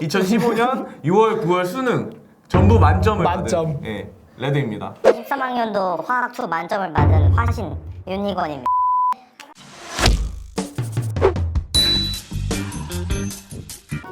2015년 6월, 9월 수능 전부 만점을 만점. 받은 예, 레드입니다. 13학년도 화학 2 만점을 받은 화신 윤희건입니다.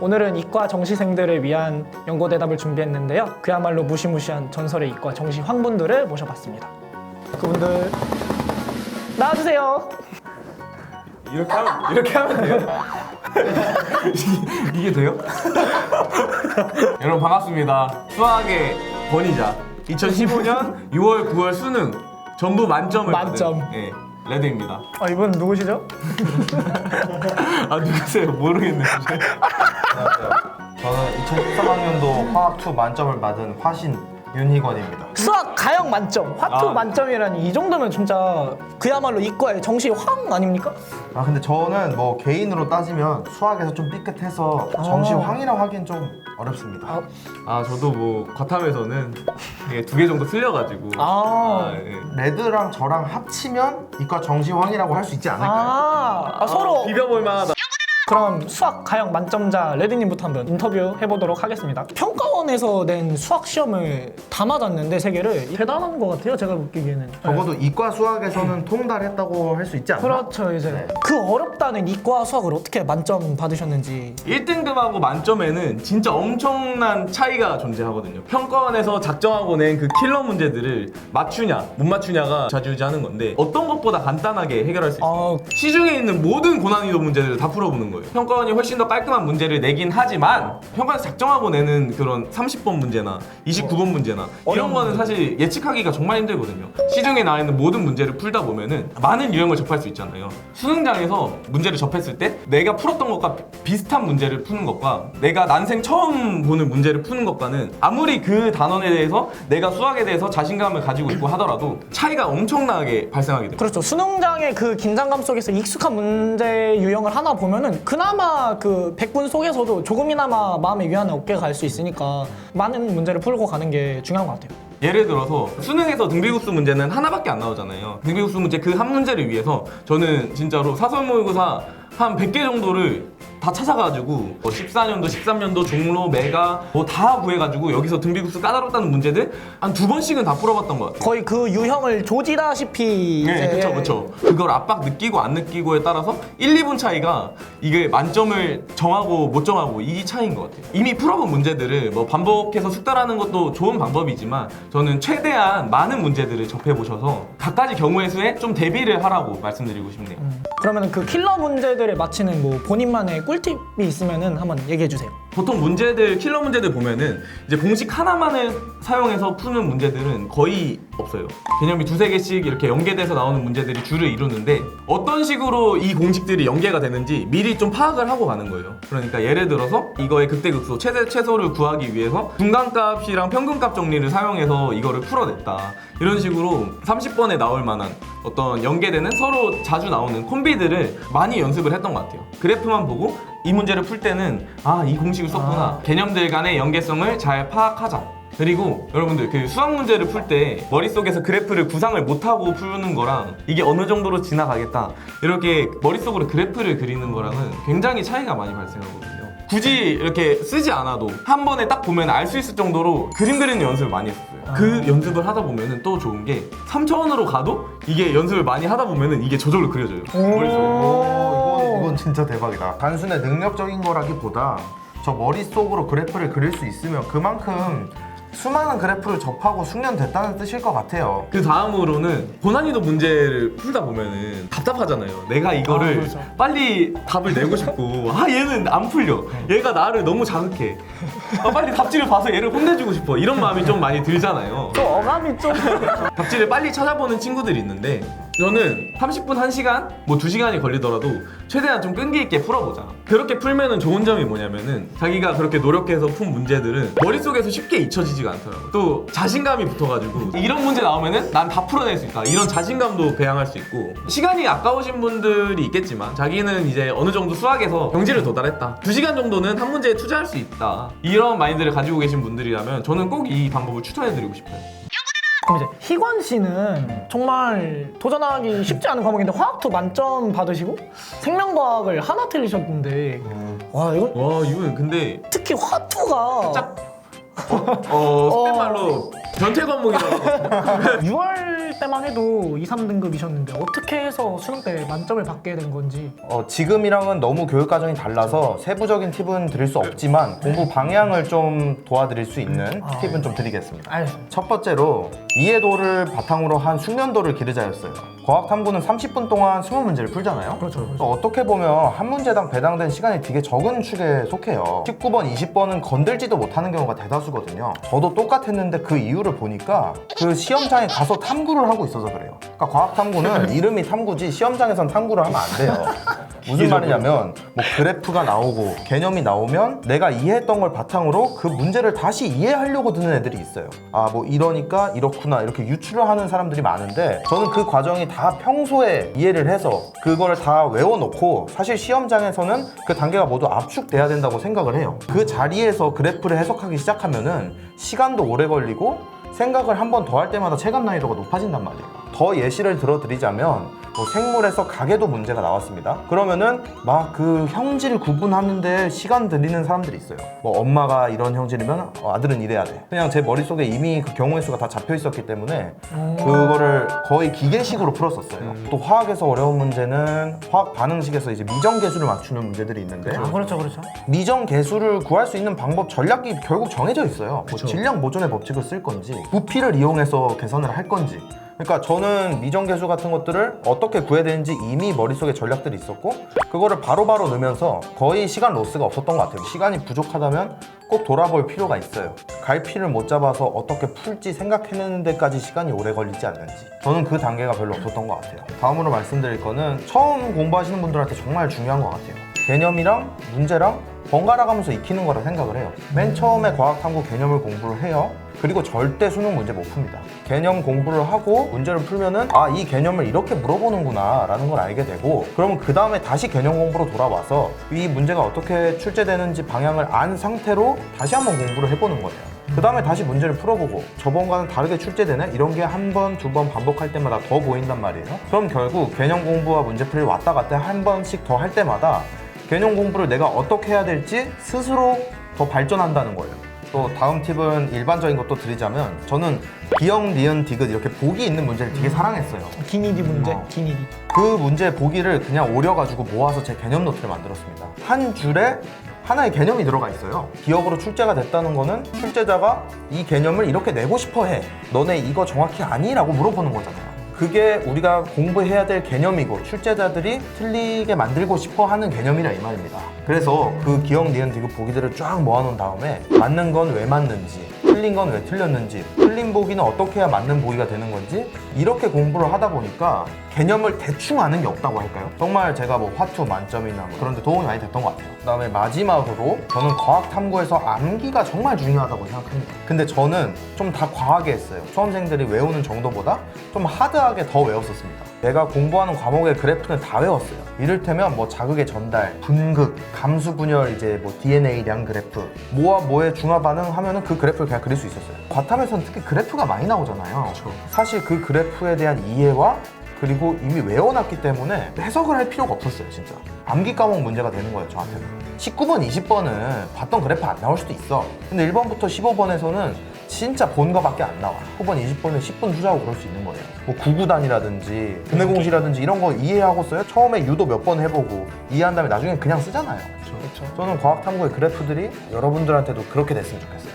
오늘은 이과 정시생들을 위한 연고 대답을 준비했는데요. 그야말로 무시무시한 전설의 이과 정시 황분들을 모셔봤습니다. 그분들 나와주세요. 이렇게 하면 이렇게 하면 돼요? 이게 돼요? 여러분 반갑습니다. 수학의 권위자 2015년 6월, 9월 수능 전부 만점을 만점. 받은 예, 레드입니다. 아, 이분 누구시죠? 아 누구세요? 모르겠네요. 저는 2013학년도 화학 2 만점을 받은 화신 윤희건입니다. 수학 가형 만점, 화투 아. 만점이라니 이 정도면 진짜 그야말로 이과의 정시 황 아닙니까? 아 근데 저는 뭐 개인으로 따지면 수학에서 좀 삐끗해서 정시 황이라고 하기엔 좀 어렵습니다. 아. 아 저도 뭐 과탐에서는 두 개 정도 틀려가지고 아. 예. 레드랑 저랑 합치면 이과 정시 황이라고 할 수 있지 않을까요? 아, 아, 서로 비벼볼 만하다. 그럼 수학 가형 만점자 레드님부터 한번 인터뷰 해보도록 하겠습니다. 평가원에서 낸 수학 시험을 다 맞았는데 세 개를 대단한 것 같아요. 제가 느끼기에는. 적어도 이과 수학에서는 통달했다고 할 수 있지 않나? 그렇죠 이제 네. 그 어렵다는 이과 수학을 어떻게 만점 받으셨는지 1등급하고 만점에는 진짜 엄청난 차이가 존재하거든요. 평가원에서 작정하고 낸 그 킬러 문제들을 맞추냐, 못 맞추냐가 좌지우지하는 건데 어떤 것보다 간단하게 해결할 수 있어요. 아, 시중에 있는 모든 고난이도 문제들을 다 풀어보는 거예요. 평가원이 훨씬 더 깔끔한 문제를 내긴 하지만 평가원에서 작정하고 내는 그런 30번 문제나 29번 문제나 이런 거는 사실 예측하기가 정말 힘들거든요. 시중에 나와 있는 모든 문제를 풀다 보면은 많은 유형을 접할 수 있잖아요. 수능장에서 문제를 접했을 때 내가 풀었던 것과 비- 비슷한 문제를 푸는 것과 내가 난생 처음 보는 문제를 푸는 것과는 아무리 그 단원에 대해서 내가 수학에 대해서 자신감을 가지고 있고 하더라도 차이가 엄청나게 발생하게 돼요. 그렇죠 수능장의 그 긴장감 속에서 익숙한 문제 유형을 하나 보면은 그나마 그 100분 속에서도 조금이나마 마음의 위안을 얻게 갈 수 있으니까 많은 문제를 풀고 가는 게 중요한 것 같아요 예를 들어서 수능에서 등비급수 문제는 하나밖에 안 나오잖아요. 등비급수 문제 그 한 문제를 위해서 저는 진짜로 사설 모의고사 한 100개 정도를 다 찾아가지고 뭐 14년도, 13년도 종로, 메가 뭐 다 구해가지고 여기서 등비급수 까다롭다는 문제들 한 두 번씩은 다 풀어봤던 것 같아요. 거의 그 유형을 조지다시피 네, 그쵸, 그쵸. 그걸 압박 느끼고 안 느끼고에 따라서 1, 2분 차이가 이게 만점을 정하고 못 정하고 이 차이인 것 같아요. 이미 풀어본 문제들을 뭐 반복해서 숙달하는 것도 좋은 방법이지만 저는 최대한 많은 문제들을 접해보셔서 각가지 경우의 수에 좀 대비를 하라고 말씀드리고 싶네요. 그러면 그 킬러 문제들을 맞히는 뭐 본인만의 꿀 팁이 있으면은 한번 얘기해 주세요 보통 문제들 킬러 문제들 보면은 이제 공식 하나만을 사용해서 푸는 문제들은 거의 없어요. 개념이 두세 개씩 이렇게 연계돼서 나오는 문제들이 주를 이루는데 어떤 식으로 이 공식들이 연계가 되는지 미리 좀 파악을 하고 가는 거예요. 그러니까 예를 들어서 이거의 극대극소 최대 최소를 구하기 위해서 중간값이랑 평균값 정리를 사용해서 이거를 풀어냈다. 이런 식으로 30번에 나올 만한 어떤 연계되는 서로 자주 나오는 콤비들을 많이 연습을 했던 것 같아요. 그래프만 보고 이 문제를 풀 때는 아 이 공식을 썼구나. 개념들 간의 연계성을 잘 파악하자. 그리고 여러분들 그 수학 문제를 풀 때 머릿속에서 그래프를 구상을 못하고 푸는 거랑 이게 어느 정도로 지나가겠다. 이렇게 머릿속으로 그래프를 그리는 거랑은 굉장히 차이가 많이 발생하거든요. 굳이 이렇게 쓰지 않아도 한 번에 딱 보면 알 수 있을 정도로 그림 그리는 연습을 많이 했어요. 그 연습을 하다 보면은 또 좋은 게 3차원으로 가도 이게 연습을 많이 하다 보면은 이게 저절로 그려져요. 머릿속에 이건 진짜 대박이다. 단순히 능력적인 거라기보다 저 머릿속으로 그래프를 그릴 수 있으면 그만큼 수많은 그래프를 접하고 숙련됐다는 뜻일 것 같아요. 그 다음으로는 고난이도 문제를 풀다 보면은 답답하잖아요. 내가 이거를 아, 그렇죠. 빨리 답을 내고 싶고 아 얘는 안 풀려. 얘가 나를 너무 자극해. 아, 빨리 답지를 봐서 얘를 혼내주고 싶어. 이런 마음이 좀 많이 들잖아요. 또 어감이 좀 답지를 빨리 찾아보는 친구들이 있는데 저는 30분, 1시간, 뭐 2시간이 걸리더라도 최대한 좀 끈기 있게 풀어보자. 그렇게 풀면은 좋은 점이 뭐냐면은 자기가 그렇게 노력해서 푼 문제들은 머릿속에서 쉽게 잊혀지지가 않더라고요. 또 자신감이 붙어가지고 이런 문제 나오면은 난 다 풀어낼 수 있다. 이런 자신감도 배양할 수 있고 시간이 아까우신 분들이 있겠지만 자기는 이제 어느 정도 수학에서 경지를 도달했다. 2시간 정도는 한 문제에 투자할 수 있다. 이런 마인드를 가지고 계신 분들이라면 저는 꼭 이 방법을 추천해드리고 싶어요. 그럼 이제 희관 씨는 정말 도전하기 쉽지 않은 과목인데 화학도 만점 받으시고 생명과학을 하나 틀리셨는데 와 이거 와 이건 근데 특히 화투가 짝어 속된 말로 변태 관목이라고 6월 때만 해도 2, 3등급이셨는데 어떻게 해서 수능 때 만점을 받게 된 건지 어, 지금이랑은 너무 교육 과정이 달라서 세부적인 팁은 드릴 수 없지만 공부 방향을 좀 도와드릴 수 있는 팁은 좀 드리겠습니다. 알겠습니다. 첫 번째로 이해도를 바탕으로 한 숙련도를 기르자였어요. 과학 탐구는 30분 동안 20문제를 풀잖아요. 그렇죠, 그렇죠. 어떻게 보면 한 문제당 배당된 시간이 되게 적은 축에 속해요. 19번, 20번은 건들지도 못하는 경우가 대다수거든요. 저도 똑같았는데 그 이유를 보니까 그 시험장에 가서 탐구를 하고 있어서 그래요. 그러니까 과학 탐구는 이름이 탐구지 시험장에선 탐구를 하면 안 돼요. 무슨 말이냐면 뭐 그래프가 나오고 개념이 나오면 내가 이해했던 걸 바탕으로 그 문제를 다시 이해하려고 드는 애들이 있어요. 아 뭐 이러니까 이렇구나 이렇게 유추를 하는 사람들이 많은데 저는 그 과정이 다 평소에 이해를 해서 그거를 다 외워놓고 사실 시험장에서는 그 단계가 모두 압축돼야 된다고 생각을 해요. 그 자리에서 그래프를 해석하기 시작하면은 시간도 오래 걸리고 생각을 한 번 더 할 때마다 체감 난이도가 높아진단 말이에요. 더 예시를 들어드리자면 뭐 생물에서 가계도 문제가 나왔습니다. 그러면은 막 그 형질 구분하는데 시간 들이는 사람들이 있어요. 뭐 엄마가 이런 형질이면 어, 아들은 이래야 돼. 그냥 제 머릿속에 이미 그 경우의 수가 다 잡혀 있었기 때문에 그거를 거의 기계식으로 풀었었어요. 또 화학에서 어려운 문제는 화학 반응식에서 이제 미정 계수를 맞추는 문제들이 있는데 아 그렇죠 그렇죠. 미정 계수를 구할 수 있는 방법 전략이 결국 정해져 있어요. 뭐 질량 보존의 법칙을 쓸 건지 부피를 이용해서 계산을 할 건지. 그러니까 저는 미정 계수 같은 것들을 어떻게 구해야 되는지 이미 머릿속에 전략들이 있었고 그거를 바로바로 넣으면서 거의 시간 로스가 없었던 것 같아요. 시간이 부족하다면 꼭 돌아볼 필요가 있어요. 갈피를 못 잡아서 어떻게 풀지 생각해내는 데까지 시간이 오래 걸리지 않는지. 저는 그 단계가 별로 없었던 것 같아요. 다음으로 말씀드릴 거는 처음 공부하시는 분들한테 정말 중요한 것 같아요. 개념이랑 문제랑 번갈아 가면서 익히는 거라 생각을 해요. 맨 처음에 과학 탐구 개념을 공부를 해요. 그리고 절대 수능 문제 못 풉니다. 개념 공부를 하고 문제를 풀면은 아, 이 개념을 이렇게 물어보는구나 라는 걸 알게 되고 그러면 그 다음에 다시 개념 공부로 돌아와서 이 문제가 어떻게 출제되는지 방향을 안 상태로 다시 한번 공부를 해보는 거예요. 그 다음에 다시 문제를 풀어보고 저번과는 다르게 출제되네? 이런 게 한 번, 두 번 반복할 때마다 더 보인단 말이에요. 그럼 결국 개념 공부와 문제 풀이를 왔다 갔다 한 번씩 더 할 때마다 개념 공부를 내가 어떻게 해야 될지 스스로 더 발전한다는 거예요. 또 다음 팁은 일반적인 것도 드리자면 저는 기억, 니은, 디귿 이렇게 보기 있는 문제를 되게 사랑했어요. 기니디 문제 어. 기니디. 그 문제 보기를 그냥 오려가지고 모아서 제 개념 노트를 만들었습니다. 한 줄에 하나의 개념이 들어가 있어요. 기억으로 출제가 됐다는 거는 출제자가 이 개념을 이렇게 내고 싶어 해. 너네 이거 정확히 아니 라고 물어보는 거잖아요. 그게 우리가 공부해야 될 개념이고 출제자들이 틀리게 만들고 싶어 하는 개념이라 이 말입니다. 그래서 그 기억, 니은, 디귿 보기들을 쫙 모아놓은 다음에 맞는 건 왜 맞는지 틀린 건 왜 틀렸는지 틀린 보기는 어떻게 해야 맞는 보기가 되는 건지 이렇게 공부를 하다 보니까 개념을 대충 아는 게 없다고 할까요? 정말 제가 뭐 화투 만점이나 뭐 그런 데 도움이 많이 됐던 것 같아요. 그 다음에 마지막으로 저는 과학 탐구에서 암기가 정말 중요하다고 생각합니다. 근데 저는 좀 다 과하게 했어요. 수험생들이 외우는 정도보다 좀 하드 하게 더 외웠었습니다. 내가 공부하는 과목의 그래프는 다 외웠어요. 이를테면 뭐 자극의 전달, 분극, 감수 분열 이제 뭐 DNA량 그래프, 뭐와 뭐의 중화 반응 하면은 그 그래프를 그냥 그릴 수 있었어요. 과탐에서는 특히 그래프가 많이 나오잖아요. 사실 그 그래프에 대한 이해와 그리고 이미 외워놨기 때문에 해석을 할 필요가 없었어요, 진짜. 암기 과목 문제가 되는 거예요, 저한테는. 19번, 20번은 봤던 그래프 안 나올 수도 있어. 근데 1번부터 15번에서는 진짜 본 거밖에 안 나와. 후번 20번에 10분 후자고 그럴 수 있는 거예요. 뭐 구구단이라든지 근해공시라든지 이런 거 이해하고 써요. 처음에 유도 몇 번 해보고 이해한 다음에 나중에 그냥 쓰잖아요. 그렇죠. 저는 과학탐구의 그래프들이 여러분들한테도 그렇게 됐으면 좋겠어요.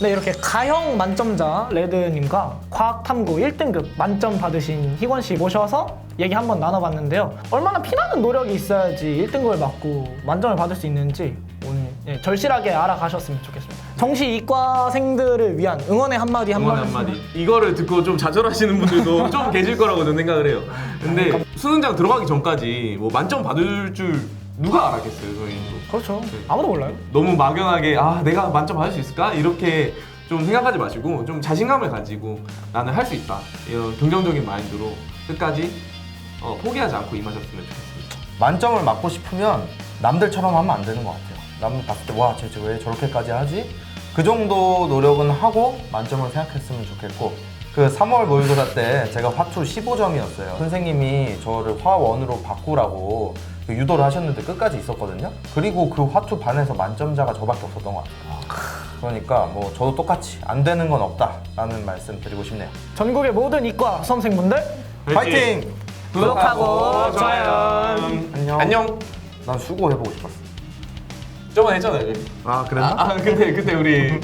네 이렇게 가형 만점자 레드님과 과학탐구 1등급 만점 받으신 희권 씨 모셔서 얘기 한번 나눠봤는데요. 얼마나 피나는 노력이 있어야지 1등급을 받고 만점을 받을 수 있는지 오늘 예, 절실하게 알아가셨으면 좋겠습니다. 정시 이과생들을 위한 응원의 한마디 응원 한마디. 한마디. 이거를 듣고 좀 좌절하시는 분들도 좀 계실 거라고 저는 생각을 해요. 근데 수능장 들어가기 전까지 뭐 만점 받을 줄 누가 알았겠어요, 저희도. 그렇죠. 아무도 몰라요. 너무 막연하게 아 내가 만점 받을 수 있을까 이렇게 좀 생각하지 마시고 좀 자신감을 가지고 나는 할 수 있다 이런 긍정적인 마인드로 끝까지 어, 포기하지 않고 임하셨으면 좋겠습니다. 만점을 맞고 싶으면 남들처럼 하면 안 되는 것 같아요. 남 봤을 때 와, 쟤왜 저렇게까지 하지? 그 정도 노력은 하고 만점을 생각했으면 좋겠고 그 3월 모의고사 때 제가 화투 15점이었어요. 선생님이 저를 화원으로 바꾸라고 그 유도를 하셨는데 끝까지 있었거든요. 그리고 그 화투 반에서 만점자가 저밖에 없었던 것 같아요. 그러니까 뭐 저도 똑같이 안 되는 건 없다라는 말씀 드리고 싶네요. 전국의 모든 이과 수험생분들 파이팅! 구독하고 좋아요. 안녕. 안녕. 난 수고해보고 싶었어. 저번에 했잖아요. 아 그랬나? 아, 그때 그때 우리